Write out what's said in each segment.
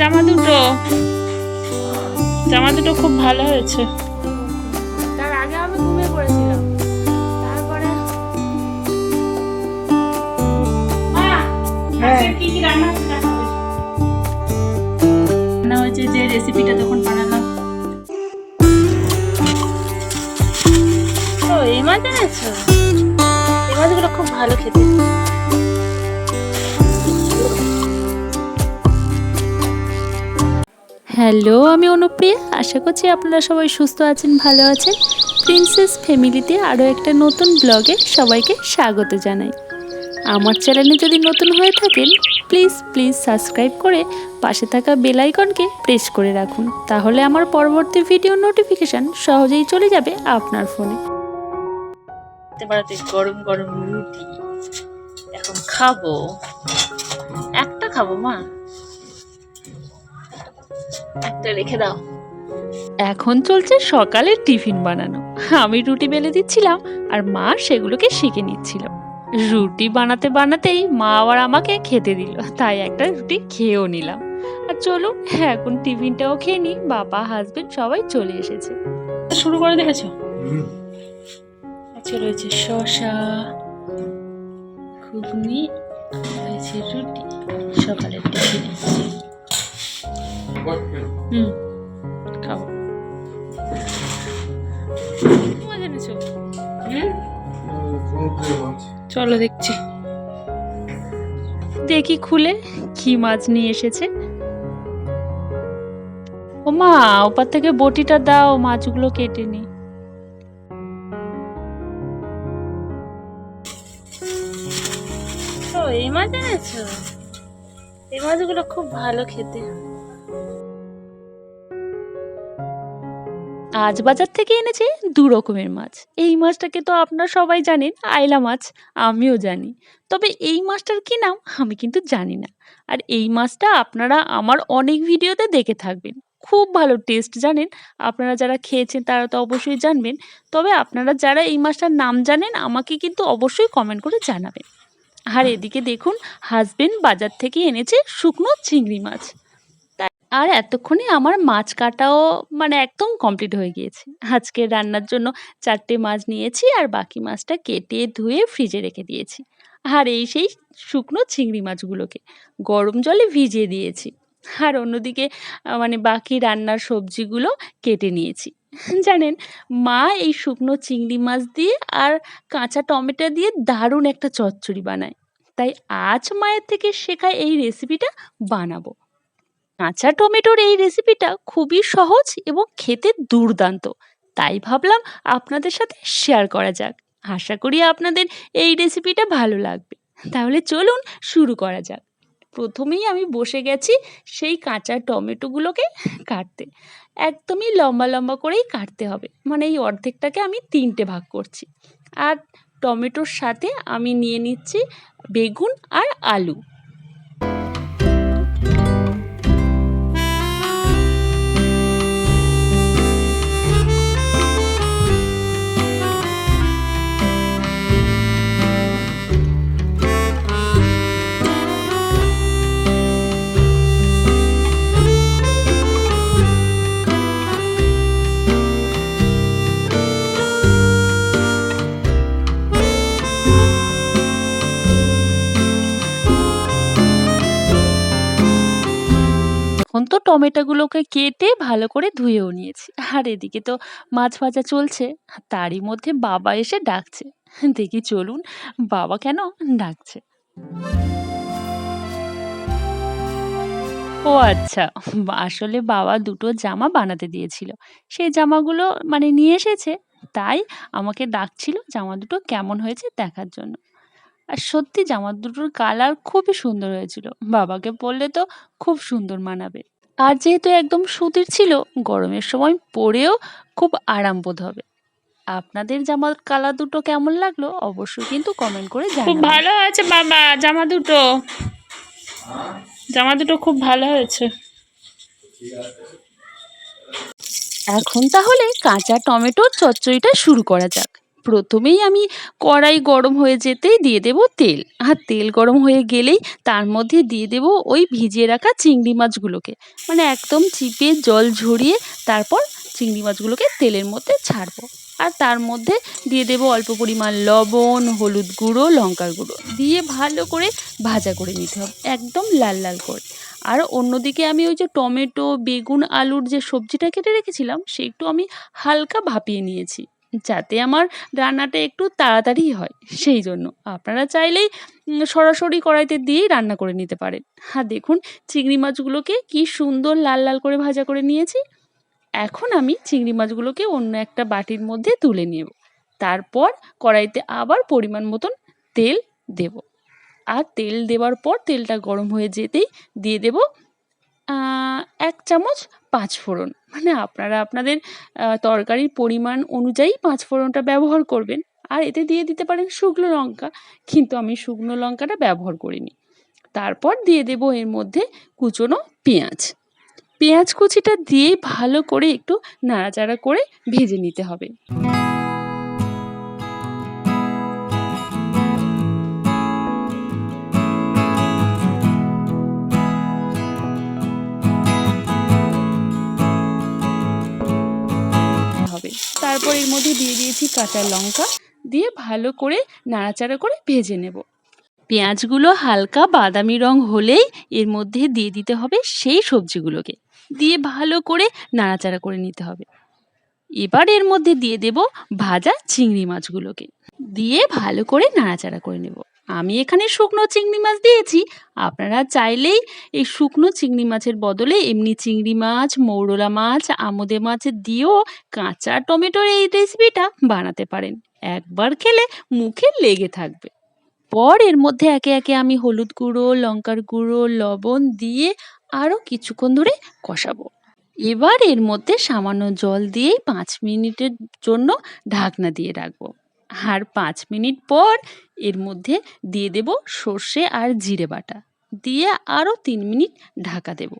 জামা দুটো। জামা দুটো খুব ভালো হয়েছে। তার আগে আমি ঘুমিয়ে পড়েছিলাম। তারপরে হ্যাঁ। কি কি রান্না রান্না হয়েছে যে রেসিপিটা তখন বানালাম। ও এই মাছ এনেছো? এই মাছগুলো খুব ভালো খেতে। হ্যালো, আমি অনুপ্রিয়া। আশা করছি আপনারা সবাই সুস্থ আছেন, ভালো আছেন। প্রিন্সেস ফ্যামিলিতে আরও একটা নতুন ব্লগে সবাইকে স্বাগত জানাই। আমার চ্যানেলে যদি নতুন হয়ে থাকেন প্লিজ প্লিজ সাবস্ক্রাইব করে পাশে থাকা বেল আইকনকে প্রেস করে রাখুন। তাহলে আমার পরবর্তী ভিডিও নোটিফিকেশান সহজেই চলে যাবে আপনার ফোনে গরম গরম রুটি। এখন খাব। একটা খাব, মা? একটা রেখে দাও। এখন চলছে সকালের টিফিন বানানো। আমি রুটি বেলে দিচ্ছিলাম আর মা সেগুলোকে শিখে নিচ্ছিল। রুটি বানাতে বানাতেই মা আবার আমাকে খেতে দিল তাই একটা রুটি খেয়েও নিলাম। আর চলুন এখন টিফিনটাও খেয়ে নিই বাবা হাজবেন্ড সবাই চলে এসেছে। শুরু করে দেখেছ? আচ্ছা রয়েছে শশা ঘুগনি রয়েছে রুটি সকালের টিফিনে। হুম। এনেছো? চলো দেখছি। দেখি খুলে কি মাছ নিয়ে এসেছে। ও মা ওপার থেকে বটিটা দাও মাছগুলো কেটে নি। ও এই মাছ এনেছো? এই মাছগুলো খুব ভালো খেতে। আজ বাজার থেকে এনেছে দু রকমের মাছ। এই মাছটাকে তো আপনারা সবাই জানেন, আইলা মাছ, আমিও জানি। তবে এই মাছটার কি নাম আমি কিন্তু জানি না। আর এই মাছটা আপনারা আমার অনেক ভিডিওতে দেখে থাকবেন। খুব ভালো টেস্ট জানেন। আপনারা যারা খেয়েছেন তারা তো অবশ্যই জানবেন। তবে আপনারা যারা এই মাছটার নাম জানেন, আমাকে কিন্তু অবশ্যই কমেন্ট করে জানাবেন। আর এদিকে দেখুন হাজবেন্ড বাজার থেকে এনেছে শুকনো চিংড়ি মাছ। আর এতক্ষণে আমার মাছ কাটাও মানে একদম কমপ্লিট হয়ে গিয়েছে। আজকে রান্নার জন্য চারটে মাছ নিয়েছি আর বাকি মাছটা কেটে ধুয়ে ফ্রিজে রেখে দিয়েছি। আর এই সেই শুকনো চিংড়ি মাছগুলোকে গরম জলে ভিজিয়ে দিয়েছি। আর অন্যদিকে মানে বাকি রান্নার সবজিগুলো কেটে নিয়েছি। জানেন, মা এই শুকনো চিংড়ি মাছ দিয়ে আর কাঁচা টমেটো দিয়ে দারুণ একটা চচ্চড়ি বানায়। তাই আজ মায়ের থেকে শেখা এই রেসিপিটা বানাবো। কাঁচা টমেটোর এই রেসিপিটা খুবই সহজ এবং খেতে দুর্দান্ত। তাই ভাবলাম আপনাদের সাথে শেয়ার করা যাক। আশা করি আপনাদের এই রেসিপিটা ভালো লাগবে। তাহলে চলুন শুরু করা যাক। প্রথমেই আমি বসে গেছি সেই কাঁচা টমেটোগুলোকে কাটতে। একদমই লম্বা লম্বা করেই কাটতে হবে। মানে এই অর্ধেকটাকে আমি তিনটে ভাগ করছি। আর টমেটোর সাথে আমি নিয়ে নিচ্ছি বেগুন আর আলু। এখন তো টমেটোগুলোকে কেটে ভালো করে ধুয়েও নিয়েছি। আর এদিকে তো মাছ ভাজা চলছে। তারই মধ্যে বাবা এসে ডাকছে। দেখি চলুন, বাবা কেন ডাকছে? ও আচ্ছা আসলে বাবা দুটো জামা বানাতে দিয়েছিল। সেই জামাগুলো মানে নিয়ে এসেছে। তাই আমাকে ডাকছিল জামা দুটো কেমন হয়েছে দেখার জন্য। আর সত্যি জামা দুটোর কালার খুবই সুন্দর হয়েছিল। বাবাকে বললে তো খুব সুন্দর মানাবে। আর যেহেতু একদম সুতির ছিল গরমের সময় পরেও খুব আরাম বোধ হবে। আপনাদের জামার কালার দুটো কেমন লাগল অবশ্যই কিন্তু কমেন্ট করে খুব ভালো হয়েছে বাবা জামা দুটো। জামা দুটো খুব ভালো হয়েছে। এখন তাহলে কাঁচা টমেটোর চচ্চড়িটা শুরু করা যাক। প্রথমেই আমি কড়াই গরম হয়ে যেতেই দিয়ে দেব তেল। আর তেল গরম হয়ে গেলেই তার মধ্যে দিয়ে দেব ওই ভিজিয়ে রাখা চিংড়ি মাছগুলোকে। মানে একদম চিপে জল ঝরিয়ে তারপর চিংড়ি মাছগুলোকে তেলের মধ্যে ছাড়বো। আর তার মধ্যে দিয়ে দেব অল্প পরিমাণ লবণ, হলুদ গুঁড়ো, লঙ্কার গুঁড়ো। দিয়ে ভালো করে ভাজা করে নিতে হবে, একদম লাল লাল করে। আর অন্যদিকে আমি ওই যে টমেটো, বেগুন, আলুর যে সবজিটা কেটে রেখেছিলাম সে একটু আমি হালকা ভাপিয়ে নিয়েছি। যাতে আমার রান্নাটা একটু তাড়াতাড়ি হয়, সেই জন্য। আপনারা চাইলেই সরাসরি কড়াইতে দিয়েই রান্না করে নিতে পারেন। আর দেখুন, চিংড়ি মাছগুলোকে কি সুন্দর লাল লাল করে ভাজা করে নিয়েছি। এখন আমি চিংড়ি মাছগুলোকে অন্য একটা বাটির মধ্যে তুলে নেব। তারপর কড়াইতে আবার পরিমাণ মতন তেল দেব। আর তেল দেওয়ার পর তেলটা গরম হয়ে যেতেই দিয়ে দেব এক চামচ পাঁচ ফোড়ন। মানে আপনারা আপনাদের তরকারির পরিমাণ অনুযায়ী পাঁচ ফোড়নটা ব্যবহার করবেন। আর এতে দিয়ে দিতে পারেন শুকনো লঙ্কা। কিন্তু আমি শুকনো লঙ্কাটা ব্যবহার করিনি। তারপর দিয়ে দেব এর মধ্যে কুচোনো পেঁয়াজ। পেঁয়াজ কুচিটা দিয়ে ভালো করে একটু নাড়াচাড়া করে ভেজে নিতে হবে। তারপর এর মধ্যে দিয়ে দিয়েছি কাঁচা লঙ্কা। দিয়ে ভালো করে নাড়াচাড়া করে ভেজে নেব। পেঁয়াজগুলো হালকা বাদামি রং হলেই এর মধ্যে দিয়ে দিতে হবে সেই সবজিগুলোকে। দিয়ে ভালো করে নাড়াচাড়া করে নিতে হবে। এবার এর মধ্যে দিয়ে দেব ভাজা চিংড়ি মাছগুলোকে। দিয়ে ভালো করে নাড়াচাড়া করে নেব। আমি এখানে শুকনো চিংড়ি মাছ দিয়েছি। আপনারা চাইলেই এই শুকনো চিংড়ি মাছের বদলে এমনি চিংড়ি মাছ, মৌরলা মাছ, আমোদে মাছ দিয়েও কাঁচা টমেটোর এই রেসিপিটা বানাতে পারেন। একবার খেলে মুখে লেগে থাকবে। পর এর মধ্যে একে একে আমি হলুদ গুঁড়ো, লঙ্কার গুঁড়ো, লবণ দিয়ে আরও কিছুক্ষণ ধরে কষাবো। এবার এর মধ্যে সামান্য জল দিয়েই পাঁচ মিনিটের জন্য ঢাকনা দিয়ে রাখব। আর পাঁচ মিনিট পর এর মধ্যে দিয়ে দেব সর্ষে আর জিরে বাটা। দিয়ে আরও তিন মিনিট ঢাকা দেব।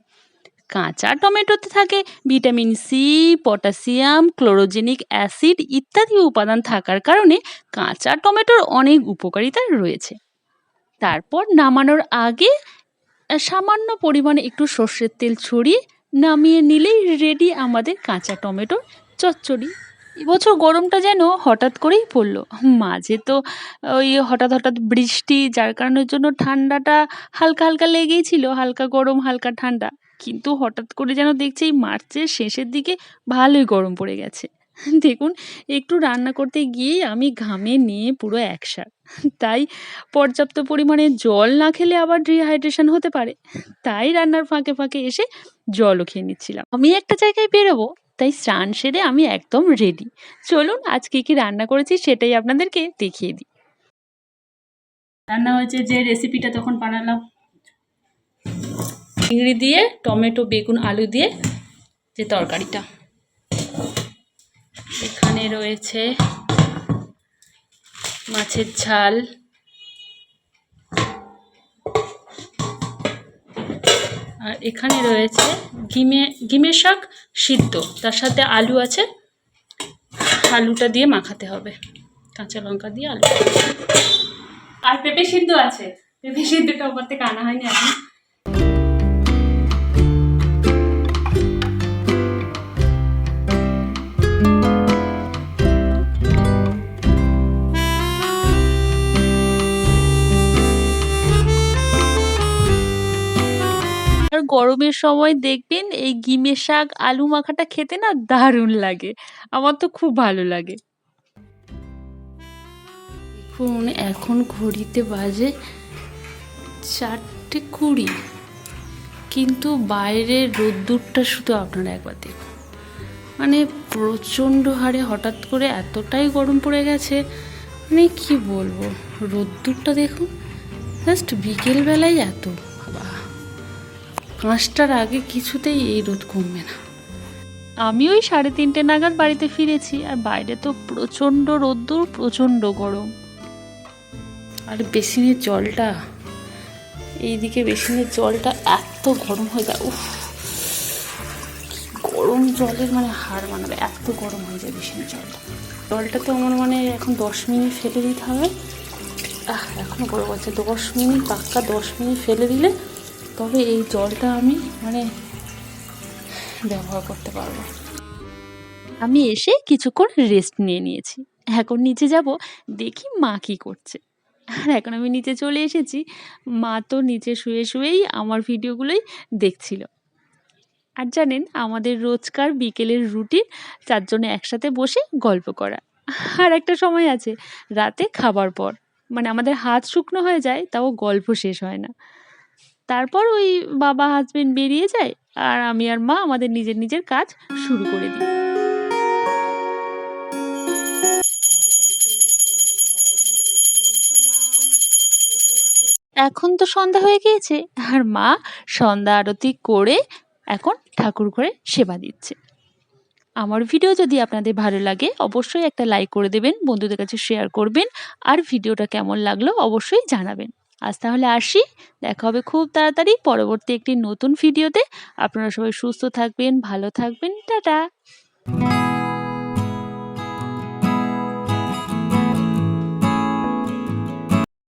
কাঁচা টমেটোতে থাকে vitamin C, potassium, chlorogenic acid ইত্যাদি উপাদান থাকার কারণে কাঁচা টমেটোর অনেক উপকারিতা রয়েছে। তারপর নামানোর আগে সামান্য পরিমাণে একটু সর্ষের তেল ছড়িয়ে নামিয়ে নিলেই রেডি আমাদের কাঁচা টমেটোর চচ্চড়ি। এবছর গরমটা যেন হঠাৎ করেই পড়ল। মাঝে তো ওই হঠাৎ হঠাৎ বৃষ্টি, যার কারণের জন্য ঠান্ডাটা হালকা হালকা লেগেই ছিল, হালকা গরম, হালকা ঠান্ডা। কিন্তু হঠাৎ করে যেন দেখছি মার্চের শেষের দিকে ভালোই গরম পড়ে গেছে। দেখুন, একটু রান্না করতে গিয়েই আমি ঘামে নিয়ে পুরো একসার তাই পর্যাপ্ত পরিমাণে জল না খেলে আবার ডিহাইড্রেশন হতে পারে। তাই রান্নার ফাঁকে ফাঁকে এসে জলও খেয়ে নিচ্ছিলাম। আমি একটা জায়গায় বেরোবো, তাই স্নান সেরে আমি একদম রেডি চলুন, আজকে কি রান্না করেছি সেটাই আপনাদেরকে দেখিয়ে দিই। রান্না হয়েছে যে রেসিপিটা তখন বানালাম। চিংড়ি দিয়ে, টমেটো, বেগুন, আলু দিয়ে যে তরকারিটা। এখানে রয়েছে মাছের ঝাল। আর এখানে রয়েছে গিমে গিমের শাক সিদ্ধ। তার সাথে আলু আছে। আলুটা দিয়ে মাখাতে হবে। কাঁচা লঙ্কা দিয়ে আলু। আর পেঁপে সিদ্ধ আছে। পেঁপে সিদ্ধটা ওপর থেকে আনা হয়নি এখন। গরমের সময় দেখবেন এই গিমের শাক, আলু মাখাটা খেতে না দারুণ লাগে। আমার তো খুব ভালো লাগে। দেখুন, এখন ঘড়িতে বাজে চারটে কুড়ি। কিন্তু বাইরের রোদ্দুরটা শুধু আপনারা একবার দেখুন। মানে প্রচণ্ড হারে হঠাৎ করে এতটাই গরম পড়ে গেছে মানে কি বলব? রোদ্দুরটা দেখুন, জাস্ট বিকেলবেলায় এত। পাঁচটার আগে কিছুতেই এই রোদ কমবে না। আমি ওই সাড়ে তিনটে নাগাদ বাড়িতে ফিরেছি আর বাইরে তো প্রচণ্ড রোদ্দুর প্রচণ্ড গরম। আর বেসিনের জলটা এইদিকে বেসিনের জলটা এত গরম হয়ে যায় উফ। গরম জলের মানে হাড় মানাবে এত গরম হয়ে যায় বেসিনের জলটা জলটা তো আমার মানে এখন দশ মিনিট ফেলে দিতে হবে। আহ এখনও করে বলছে দশ মিনিট পাক্কা দশ মিনিট ফেলে দিলে তবে এই জলটা আমি মানে ব্যবহার করতে পারব। আমি এসে কিছুক্ষণ রেস্ট নিয়ে নিয়েছি। এখন নিচে যাব, দেখি মা কী করছে। আর এখন আমি নিচে চলে এসেছি। মা তো নিচে শুয়ে শুয়েই আমার ভিডিওগুলোই দেখছিল। আর জানেন, আমাদের রোজকার বিকেলের রুটিন, চারজনে একসাথে বসে গল্প করা। আর একটা সময় আছে, রাতে খাবার পর। মানে আমাদের হাত শুকনো হয়ে যায়, তাও গল্প শেষ হয় না। তারপর ওই বাবা হাজবেন্ড বেরিয়ে যায় আর আমি আর মা আমাদের নিজের নিজের কাজ শুরু করে দিই। এখন তো সন্ধ্যা হয়ে গিয়েছে আর মা সন্ধ্যা আরতি করে এখন ঠাকুর ঘরে সেবা দিচ্ছে। আমার ভিডিও যদি আপনাদের ভালো লাগে অবশ্যই একটা লাইক করে দেবেন, বন্ধুদের কাছে শেয়ার করবেন আর ভিডিওটা কেমন লাগল অবশ্যই জানাবেন। আজ তাহলে আসি। দেখা হবে খুব তাড়াতাড়ি পরবর্তী একটি নতুন ভিডিওতে। আপনারা সবাই সুস্থ থাকবেন, ভালো থাকবেন। টাটা।